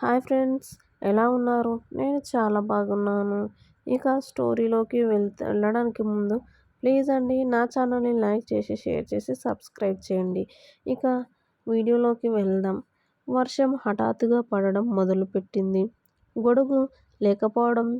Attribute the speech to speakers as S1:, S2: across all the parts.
S1: Hi friends ఎలా ఉన్నారు? నేను చాలా బాగున్నాను. ఇక స్టోరీలోకి వెళ్తే వెళ్ళడానికి ముందు ప్లీజ్ అండి నా ఛానల్ని లైక్ చేసి షేర్ చేసి సబ్స్క్రైబ్ చేయండి. ఇక వీడియోలోకి వెళ్దాం. వర్షం హఠాత్తుగా పడడం మొదలుపెట్టింది. గొడుగు లేకపోవడం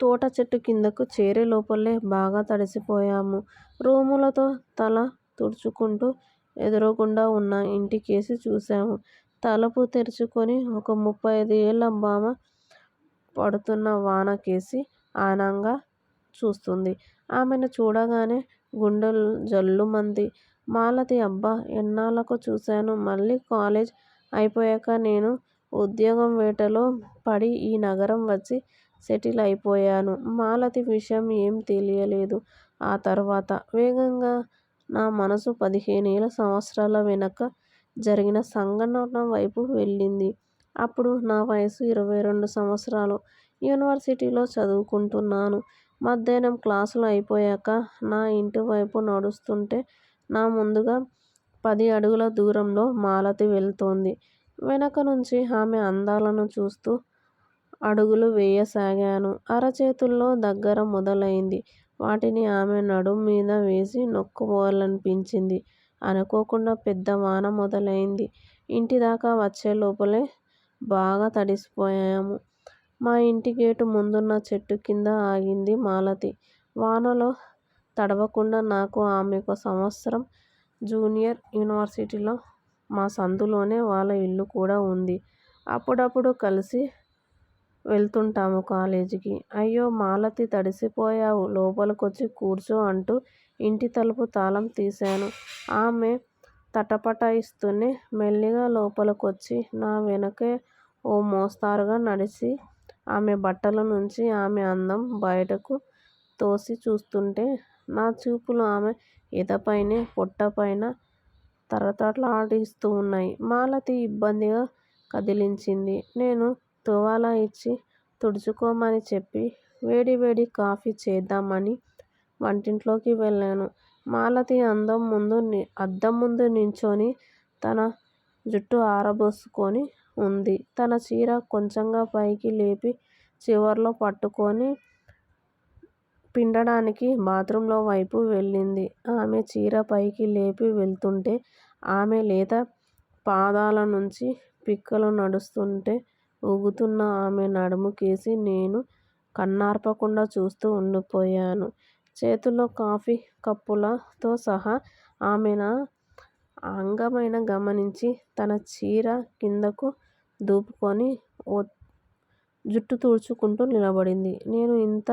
S1: తోట చెట్టు కిందకు చేరే లోపలే బాగా తడిసిపోయాము. రూములతో తల తుడుచుకుంటూ ఎదురుగుండా ఉన్న ఇంటికేసి చూశాము. తలుపు తెరుచుకొని ఒక ముప్పై ఐదు ఏళ్ళ పడుతున్న వానకేసి ఆనంగా చూస్తుంది. ఆమెను చూడగానే గుండెలు జల్లుమంది. మాలతి అబ్బా ఎన్నాళ్ళకు చూశాను. మళ్ళీ కాలేజ్ అయిపోయాక నేను ఉద్యోగం వేటలో పడి ఈ నగరం వచ్చి సెటిల్ అయిపోయాను. మాలతి విషయం ఏం తెలియలేదు ఆ తర్వాత. వేగంగా నా మనసు పదిహేనేళ్ళ సంవత్సరాల వెనక జరిగిన సంఘటన వైపు వెళ్ళింది. అప్పుడు నా వయసు ఇరవై రెండు సంవత్సరాలు. యూనివర్సిటీలో చదువుకుంటున్నాను. మధ్యాహ్నం క్లాసులు అయిపోయాక నా ఇంటివైపు నడుస్తుంటే నా ముందుగా పది అడుగుల దూరంలో మాలతి వెళ్తోంది. వెనక నుంచి ఆమె అందాలను చూస్తూ అడుగులు వేయసాగాను. అరచేతుల్లో దగ్గర మొదలైంది. వాటిని ఆమె నడుం మీద వేసి నొక్కుపోవాలనిపించింది అనుకోకుండా పెద్ద వాన మొదలైంది. ఇంటిదాకా వచ్చేలోపలే బాగా తడిసిపోయాము. మా ఇంటి గేటు ముందున్న చెట్టు కింద ఆగింది మాలతి. వానలో తడవకుండా నాకు ఆమెకో సంవత్సరం జూనియర్. యూనివర్సిటీలో మా సందులోనే వాళ్ళ ఇల్లు కూడా ఉంది. అప్పుడప్పుడు కలిసి వెళ్తుంటాము కాలేజీకి. అయ్యో మాలతీ తడిసిపోయావు లోపలికొచ్చి కూర్చో అంటూ ఇంటి తలుపు తాళం తీశాను. ఆమె తటపటాయిస్తూనే మెల్లిగా లోపలికొచ్చి నా వెనకే ఓ మోస్తరుగా నడిచి ఆమె బట్టల నుంచి ఆమె అందం బయటకు తోసి చూస్తుంటే నా చూపులు ఆమె ఎదపైనా, పొట్టపైనా ఉన్నాయి మాలతి ఇబ్బందిగా కదిలించింది. నేను తువాలు ఇచ్చి తుడుచుకోమని చెప్పి వేడి వేడి కాఫీ చేద్దామని వంటింట్లోకి వెళ్ళాను. మాలతి అందం ముందు అద్దం ముందు నించొని తన జుట్టు ఆరబోసుకొని ఉంది. తన చీర కొంచెంగా పైకి లేపి చివర్లో పట్టుకొని పిండడానికి బాత్రూంలో వైపు వెళ్ళింది. ఆమె చీర పైకి లేపి వెళ్తుంటే ఆమె లేత పాదాల నుంచి పిక్కలు నడుస్తుంటే ఊగుతున్న ఆమె నడుముకేసి నేను కన్నార్పకుండా చూస్తూ ఉండిపోయాను. చేతిలో కాఫీ కప్పులతో సహా ఆమె నా గమనించి తన చీర కిందకు దూపుకొని జుట్టు తుడుచుకుంటూ నిలబడింది. నేను ఇంత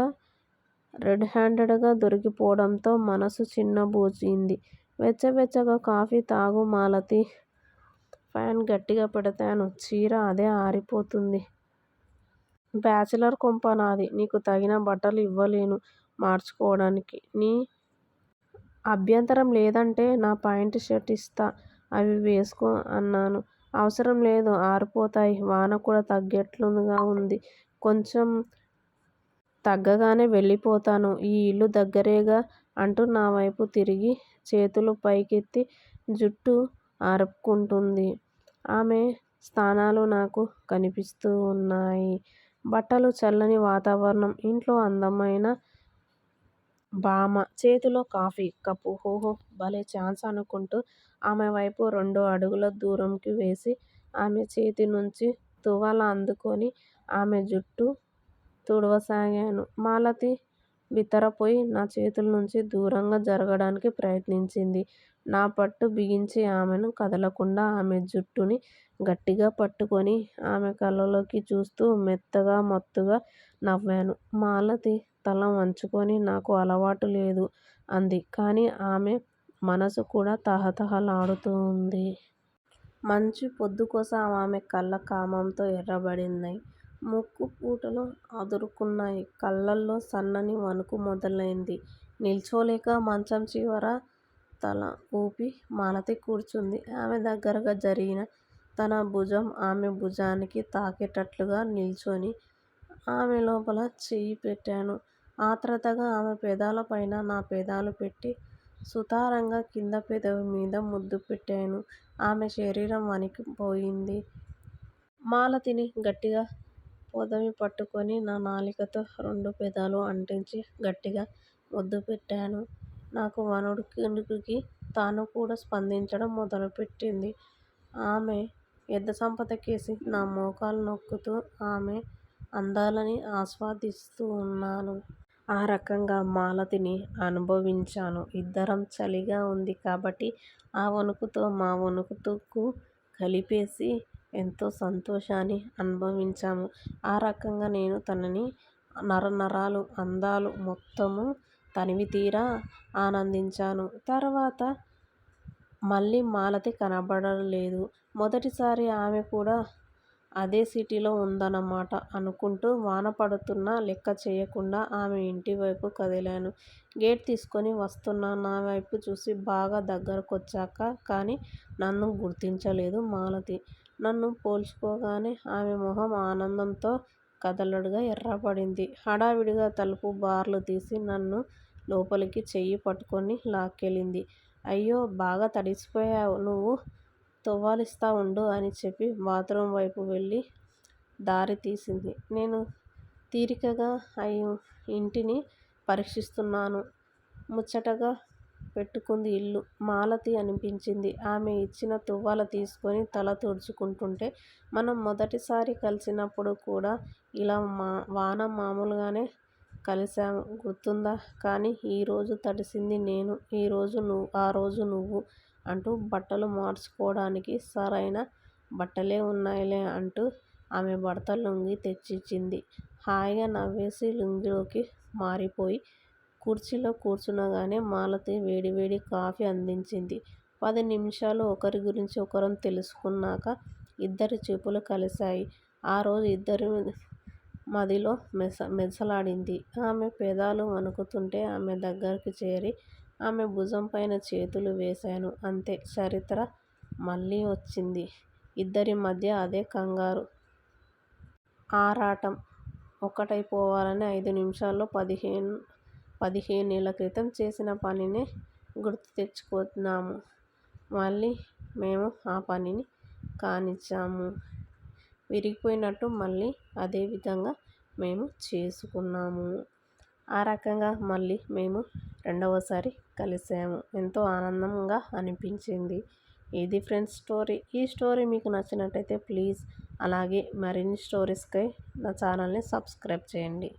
S1: రెడ్ హ్యాండెడ్గా గా దొరికిపోవడంతో మనసు చిన్నబుచ్చింది. వెచ్చవెచ్చగా కాఫీ తాగు మాలతీ! ఫ్యాన్ గట్టిగా పెడతాను. చీర అదే ఆరిపోతుంది. బ్యాచిలర్ కొంప నాది. నీకు తగిన బట్టలు ఇవ్వలేను మార్చుకోవడానికి. నీ అభ్యంతరం లేదంటే నా పాంట్ షర్ట్ ఇస్తా అవి వేసుకో అన్నాను. అవసరం లేదు ఆరిపోతాయి. వాన కూడా తగ్గేట్లుగా ఉంది. కొంచెం తగ్గగానే వెళ్ళిపోతాను. ఈ ఇల్లు దగ్గరేగా అంటూ నా వైపు తిరిగి చేతులు పైకెత్తి జుట్టు ఆరుపుకుంటుంది ఆమె స్థానాలు నాకు కనిపిస్తూ ఉన్నాయి బట్టలు చల్లని వాతావరణం. ఇంట్లో అందమైన భామ. చేతిలో కాఫీ కప్పు. ఓహో భలే ఛాన్స్ అనుకుంటూ ఆమె వైపు రెండు అడుగుల దూరంకి వేసి ఆమె చేతి నుంచి తువాల అందుకొని ఆమె జుట్టు తుడవసాగాను. మాలతి బిత్తరపోయి నా చేతుల నుంచి దూరంగా జరగడానికి ప్రయత్నించింది. నా పట్టు బిగించి ఆమెను కదలకుండా ఆమె జుట్టుని గట్టిగా పట్టుకొని ఆమె కళ్ళలోకి చూస్తూ మెత్తగా మత్తుగా నవ్వాను. మాలతి తల వంచుకొని నాకు అలవాటు లేదు అంది. కానీ ఆమె మనసు కూడా తహతహలాడుతోంది. మంచి పొద్దుకోసం ఆమె కళ్ళ కామంతో ఎర్రబడినై. ముక్కు పూటలు అదురుకున్నాయి. కళ్ళల్లో సన్నని వణుకు మొదలైంది. నిల్చోలేక మంచం చివర తల ఊపి మాలతి కూర్చుంది. ఆమె దగ్గరగా జరిగిన తన భుజం ఆమె భుజానికి తాకేటట్లుగా నిల్చొని ఆమె లోపల చెయ్యి పెట్టాను. ఆత్రతగా ఆమె పెదాల పైన నా పెదాలు పెట్టి సుతారంగా కింద పెదవి మీద ముద్దు పెట్టాను. ఆమె శరీరం వణికిపోయింది. మాలతిని గట్టిగా పొదివి పట్టుకొని నా నాలికతో రెండు పెదాలు అంటించి గట్టిగా ముద్దు పెట్టాను. నాకు వణుకుడికి తాను కూడా స్పందించడం మొదలుపెట్టింది. ఆమె ఎదసంపదకేసి నా మోకాలు నొక్కుతూ ఆమె అందాలని ఆస్వాదిస్తూవున్నాను. ఆ రకంగా మాలతిని అనుభవించాను. ఇద్దరం చలిగా వుంది కాబట్టి ఆ వణుకుతో మా వణుకుకు కలిపేసి ఎంతో సంతోషాన్ని అనుభవించాము. ఆ రకంగా నేను తనని నరనరాలు అందాలు మొత్తమూ తనివితీరా ఆనందించాను. తర్వాత మళ్ళీ మాలతి కనబడలేదు. మొదటిసారి ఆమె కూడా అదే సిటీలో ఉందన్నమాట అనుకుంటూ వాన పడుతున్నా లెక్క చేయకుండా ఆమె ఇంటి వైపు కదిలాను. గేటు తీసుకుని వస్తున్న నావైపు చూసి బాగా దగ్గరకొచ్చాక కానీ నన్ను గుర్తించలేదు మాలతి. నన్ను పోల్చుకోగానే ఆమె మొహం ఆనందంతో కదలడుగా ఎర్రబడింది. హడావిడిగా తలుపు బార్లు తీసి నన్ను లోపలికి చెయ్యి పట్టుకొని లాక్కెళ్ళింది. అయ్యో బాగా తడిసిపోయావు నువ్వు తువ్వాలిస్తా ఉండు అని చెప్పి బాత్రూమ్ వైపు వెళ్ళి దారి తీసింది. నేను తీరికగా ఇంటిని పరీక్షిస్తున్నాను. ముచ్చటగా పెట్టుకుంది ఇల్లు మాలతి అనిపించింది. ఆమె ఇచ్చిన తువ్వాల తీసుకొని తల తుడుచుకుంటుంటే మనం మొదటిసారి కలిసినప్పుడు కూడా ఇలా మా వాన మామూలుగానే కలిశాము గుర్తుందా? కానీ ఈరోజు తడిసింది నేను ఈరోజు నువ్వు ఆ రోజు నువ్వు అంటూ బట్టలు మార్చుకోవడానికి సరైన బట్టలే ఉన్నాయిలే అంటూ ఆమె భర్త లుంగీ తెచ్చిచ్చింది. హాయిగా నవ్వేసి లుంగీలోకి మారిపోయి కుర్చీలో కూర్చునగానే మాలతి వేడివేడి కాఫీ అందించింది. పది నిమిషాలు ఒకరి గురించి ఒకరం తెలుసుకున్నాక ఇద్దరి చూపులు కలిశాయి. ఆ రోజు ఇద్దరి మదిలో మెసలాడింది. ఆమె పెదాలు వణుకుతుంటే ఆమె దగ్గరకు చేరి ఆమె భుజంపైన చేతులు వేశాను. అంతే చరిత్ర మళ్ళీ వచ్చింది. ఇద్దరి మధ్య అదే కంగారు, ఆరాటం. ఒక్కటైపోవాలని ఐదు నిమిషాల్లో పదిహేను పదిహేనేళ్ళ క్రితం చేసిన పనినే గుర్తు తెచ్చుకున్నాము. మళ్ళీ మేము ఆ పనిని కానిచ్చాము. విరిగిపోయినట్టు మళ్ళీ అదే విధంగా మేము చేసుకున్నాము. ఆ రకంగా మళ్ళీ మేము రెండవసారి కలిశాము. ఎంతో ఆనందంగా అనిపించింది. ఇది ఫ్రెండ్స్ స్టోరీ. ఈ స్టోరీ మీకు నచ్చినట్లయితే ప్లీజ్ అలాగే మరిన్ని స్టోరీస్కై నా ఛానల్ని సబ్స్క్రైబ్ చేయండి.